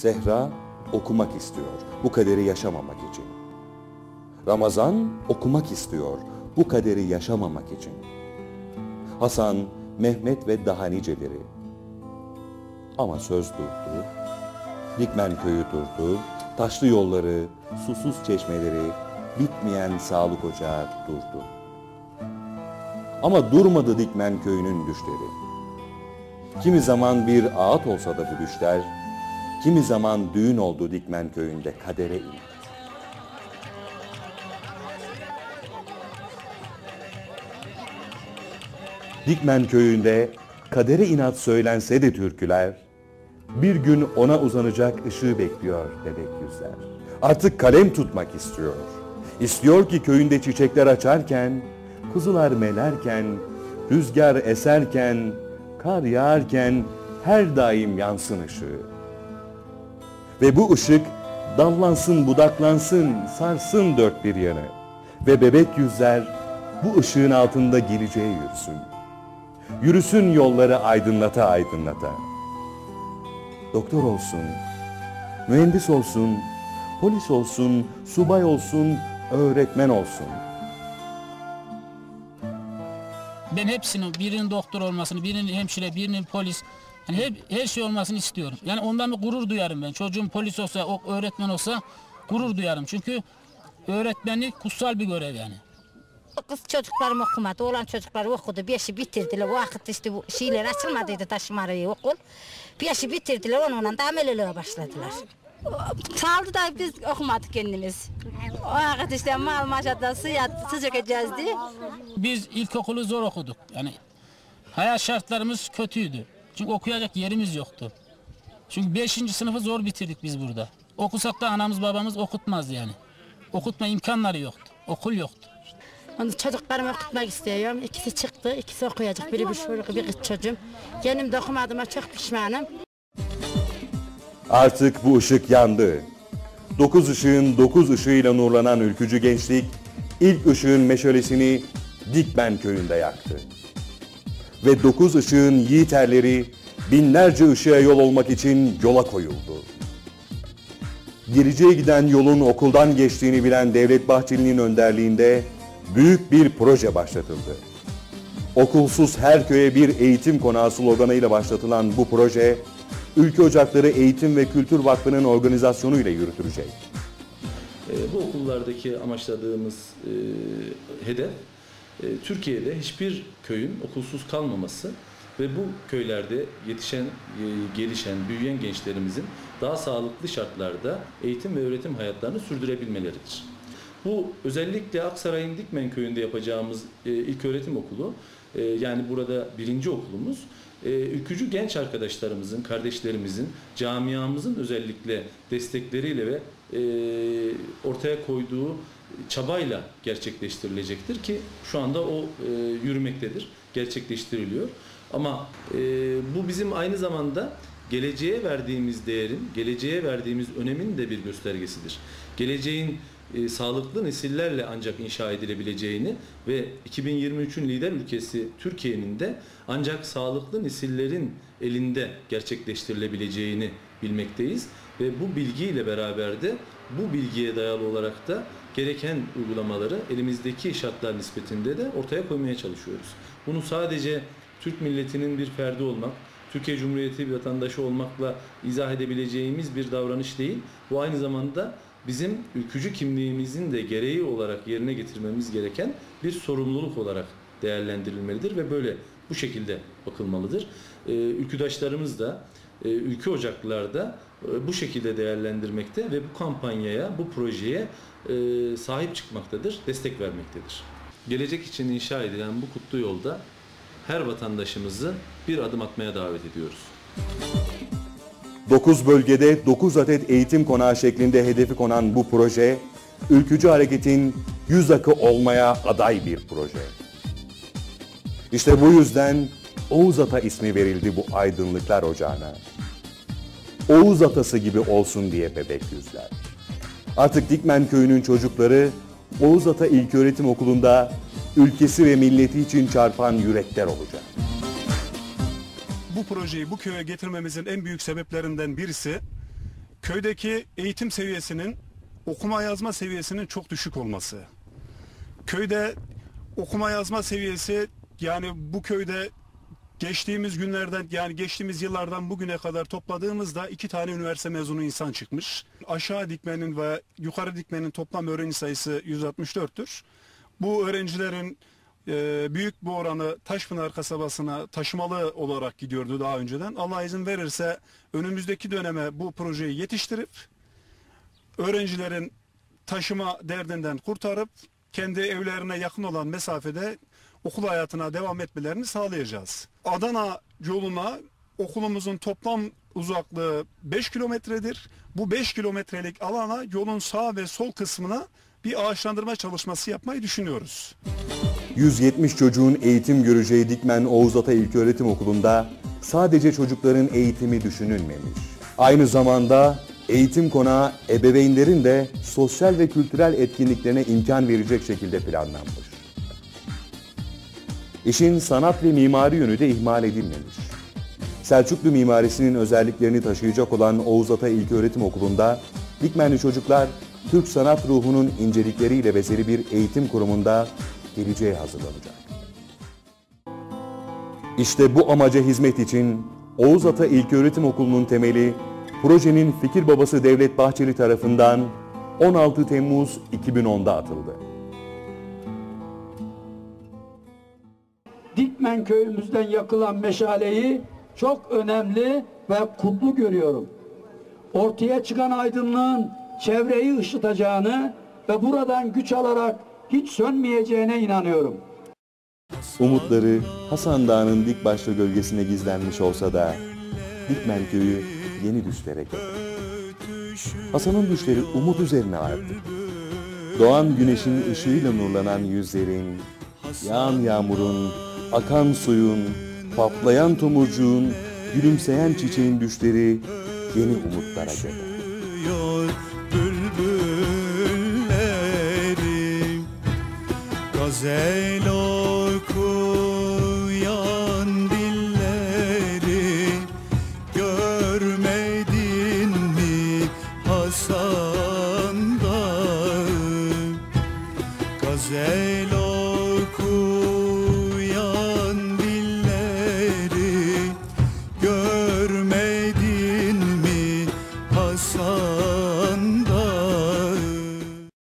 Zehra okumak istiyor bu kaderi yaşamamak için. Ramazan okumak istiyor bu kaderi yaşamamak için. Hasan, Mehmet ve daha niceleri. Ama söz durdu, Dikmen köyü durdu, taşlı yolları, susuz çeşmeleri, bitmeyen sağlık ocağı durdu. Ama durmadı Dikmen köyünün düşleri. Kimi zaman bir ağıt olsa da bu düşler, kimi zaman düğün oldu Dikmen köyünde kadere inat. Dikmen köyünde kadere inat söylense de türküler, bir gün ona uzanacak ışığı bekliyor bebek yüzler. Artık kalem tutmak istiyor. İstiyor ki köyünde çiçekler açarken, kuzular melerken, rüzgar eserken, kar yağarken her daim yansın ışığı. Ve bu ışık dallansın, budaklansın, sarsın dört bir yanı. Ve bebek yüzler bu ışığın altında geleceğe yürüsün. Yürüsün yolları aydınlata aydınlata. Doktor olsun, mühendis olsun, polis olsun, subay olsun, öğretmen olsun. Ben hepsinin birinin doktor olmasını, birinin hemşire, birinin polis, yani hep, her şey olmasını istiyorum. Yani ondan bir gurur duyarım ben. Çocuğum polis olsa, o öğretmen olsa gurur duyarım. Çünkü öğretmenlik kutsal bir görev yani. Kız çocuklarım okumadı. Olan çocuklar okudu. Beşi bitirdiler. O vakit işte bu şeyler açılmadıydı taşımarayı okul. Beşi bitirdiler. Onunla da ameliliğe başladılar. Kaldı da biz okumadık kendimiz. O vakit işte mal maşatta suya sıcak edeceğiz diye. Biz ilkokulu zor okuduk. Yani hayat şartlarımız kötüydü. Çünkü okuyacak yerimiz yoktu. Çünkü 5. sınıfı zor bitirdik biz burada. Okusak da anamız babamız okutmaz yani. Okutma imkanları yoktu. Okul yoktu. Onu çocuklarımı okutmak istiyorum. İkisi çıktı, ikisi okuyacak. Biri bir çocuk, bir kız çocuğum. Kendim de okumadığıma çok pişmanım. Artık bu ışık yandı. Dokuz ışığın dokuz ışığıyla nurlanan ülkücü gençlik ilk ışığın meşalesini Dikmen köyünde yaktı. Ve dokuz ışığın yiğiterleri binlerce ışığa yol olmak için yola koyuldu. Geleceğe giden yolun okuldan geçtiğini bilen Devlet Bahçeli'nin önderliğinde büyük bir proje başlatıldı. Okulsuz her köye bir eğitim konağı sloganıyla başlatılan bu proje, Ülke Ocakları Eğitim ve Kültür Vakfı'nın organizasyonuyla yürütülecek. E, bu okullardaki amaçladığımız e, hedef Türkiye'de hiçbir köyün okulsuz kalmaması ve bu köylerde yetişen, e, gelişen, büyüyen gençlerimizin daha sağlıklı şartlarda eğitim ve öğretim hayatlarını sürdürebilmeleridir. Bu özellikle Aksaray'ın Dikmen köyünde yapacağımız e, ilk öğretim okulu, e, yani burada birinci okulumuz, e, ülkücü genç arkadaşlarımızın, kardeşlerimizin, camiamızın özellikle destekleriyle ve e, ortaya koyduğu çabayla gerçekleştirilecektir ki şu anda o e, yürümektedir, gerçekleştiriliyor. Ama e, bu bizim aynı zamanda geleceğe verdiğimiz değerin, geleceğe verdiğimiz önemin de bir göstergesidir. Geleceğin e, sağlıklı nesillerle ancak inşa edilebileceğini ve 2023'ün lider ülkesi Türkiye'nin de ancak sağlıklı nesillerin elinde gerçekleştirilebileceğini bilmekteyiz ve bu bilgiyle beraber de bu bilgiye dayalı olarak da gereken uygulamaları elimizdeki şartlar nispetinde de ortaya koymaya çalışıyoruz. Bunu sadece Türk milletinin bir ferdi olmak, Türkiye Cumhuriyeti bir vatandaşı olmakla izah edebileceğimiz bir davranış değil. Bu aynı zamanda bizim ülkücü kimliğimizin de gereği olarak yerine getirmemiz gereken bir sorumluluk olarak değerlendirilmelidir ve böyle bu şekilde bakılmalıdır. Ee, ülküdaşlarımız da e, ülke ocaklarda e, bu şekilde değerlendirmekte ve bu kampanyaya, bu projeye e, sahip çıkmaktadır, destek vermektedir. Gelecek için inşa edilen bu kutlu yolda her vatandaşımızı bir adım atmaya davet ediyoruz. 9 bölgede 9 adet eğitim konağı şeklinde hedefi konan bu proje, ülkücü hareketin yüz akı olmaya aday bir proje. İşte bu yüzden Oğuz Ata ismi verildi bu aydınlıklar ocağına. Oğuz Atası gibi olsun diye bebek yüzler. Artık Dikmen köyünün çocukları Oğuz Ata İlköğretim Okulu'nda ülkesi ve milleti için çarpan yürekler olacak. Bu projeyi bu köye getirmemizin en büyük sebeplerinden birisi köydeki eğitim seviyesinin okuma yazma seviyesinin çok düşük olması. Köyde okuma yazma seviyesi yani bu köyde geçtiğimiz günlerden yani geçtiğimiz yıllardan bugüne kadar topladığımızda iki tane üniversite mezunu insan çıkmış. Aşağı dikmenin ve yukarı dikmenin toplam öğrenci sayısı 164'tür. Bu öğrencilerin e, büyük bir oranı Taşpınar kasabasına taşımalı olarak gidiyordu daha önceden. Allah izin verirse önümüzdeki döneme bu projeyi yetiştirip öğrencilerin taşıma derdinden kurtarıp kendi evlerine yakın olan mesafede okul hayatına devam etmelerini sağlayacağız. Adana yoluna okulumuzun toplam uzaklığı 5 kilometredir. Bu 5 kilometrelik alana yolun sağ ve sol kısmına bir ağaçlandırma çalışması yapmayı düşünüyoruz. 170 çocuğun eğitim göreceği Dikmen Oğuz Ata İlköğretim Okulu'nda sadece çocukların eğitimi düşünülmemiş. Aynı zamanda eğitim konağı ebeveynlerin de sosyal ve kültürel etkinliklerine imkan verecek şekilde planlanmış. İşin sanat ve mimari yönü de ihmal edilmemiş. Selçuklu mimarisinin özelliklerini taşıyacak olan Oğuz Ata İlköğretim Okulu'nda Dikmenli çocuklar Türk sanat ruhunun incelikleriyle bezeli bir eğitim kurumunda geleceğe hazırlanacak. İşte bu amaca hizmet için Oğuz Ata İlköğretim Okulu'nun temeli projenin fikir babası Devlet Bahçeli tarafından 16 Temmuz 2010'da atıldı. Dikmen köyümüzden yakılan meşaleyi çok önemli ve kutlu görüyorum. Ortaya çıkan aydınlığın çevreyi ışıtacağını ve buradan güç alarak hiç sönmeyeceğine inanıyorum. Umutları Hasan Dağı'nın dik başlı gölgesine gizlenmiş olsa da Dikmen köyü yeni düşlere geldi. Hasan'ın düşleri umut üzerine arttı. Doğan güneşin ışığıyla nurlanan yüzlerin, yağan yağmurun, akan suyun, patlayan tomurcuğun, gülümseyen çiçeğin düşleri yeni umutlara bülbüllerim Gazel Hasan Dağı Gazel okuyan